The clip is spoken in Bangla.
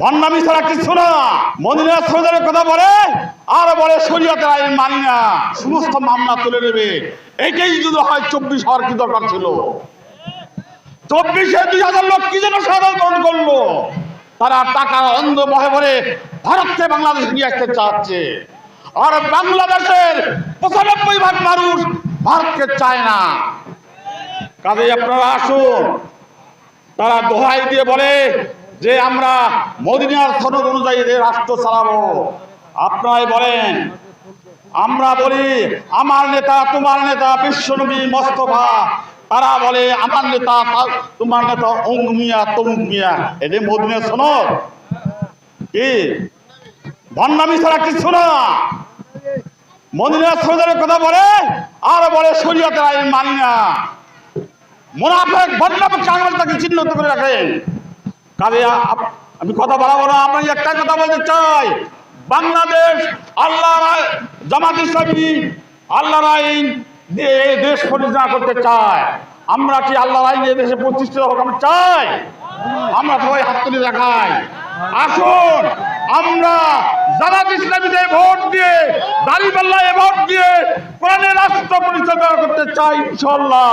ভণ্ডামি ছাড়া কিছু না। মদিনা সৌদের কথা বলে, আর বলে শরীয়তের আইন মানি না। সমস্ত মামলা তুলে নেবে। এটাই যদি হয়, চব্বিশ হওয়ার কি দরকার ছিল? চব্বিশে দুই হাজার লোক কি যেন সাধারণ গ্রহণ করল? তারা টাকার অন্ধ বহে ভরে ভারতকে বাংলাদেশ নিয়ে আসতে চাচ্ছে। আর বাংলাদেশের পঁচানব্বই ভাগ মানুষ ভারতকে চায় না। কাজে আপনারা আসুন। তারা দোহাই দিয়ে বলে যে আমরা মদিনার সনদ অনুযায়ী যে রাষ্ট্র চালাবো। আপনারাই বলেন, আমরা বলি, আমার নেতা, তোমার নেতা বিশ্বনবী মোস্তফা। তারা বলে, আমার নেতা তোমার নেতা অঙ্গ মিয়া, তমুক মিয়া। এদের মদিনার সনদ। কি? ভণ্ডামি ছাড়া কিছু না। মদিনার সনদের কথা বলে, আর বলে শরীয়তের আইন মানি না। মোনাফেক তাকে চিহ্নিত করে রাখেন। কাজে আমি কথা বাড়াবো না আমি একটা কথা বলতে চাই। বাংলাদেশ আল্লাহ জামাত ইসলামী আল্লাহর আইন দিয়ে দেশ পরিচালনা করতে চায়। আমরা কি আল্লাহর আইন দেশে প্রতিষ্ঠিত হোক আমরা চাই? আমরা সবাই হাত তুলে দেখাই। আসুন, আমরা জামাত ইসলামীতে ভোট দিয়ে, দাঁড়িপাল্লায় ভোট দিয়ে কোরআনের রাষ্ট্র পরিচালনা করতে চাই ইনশাল্লাহ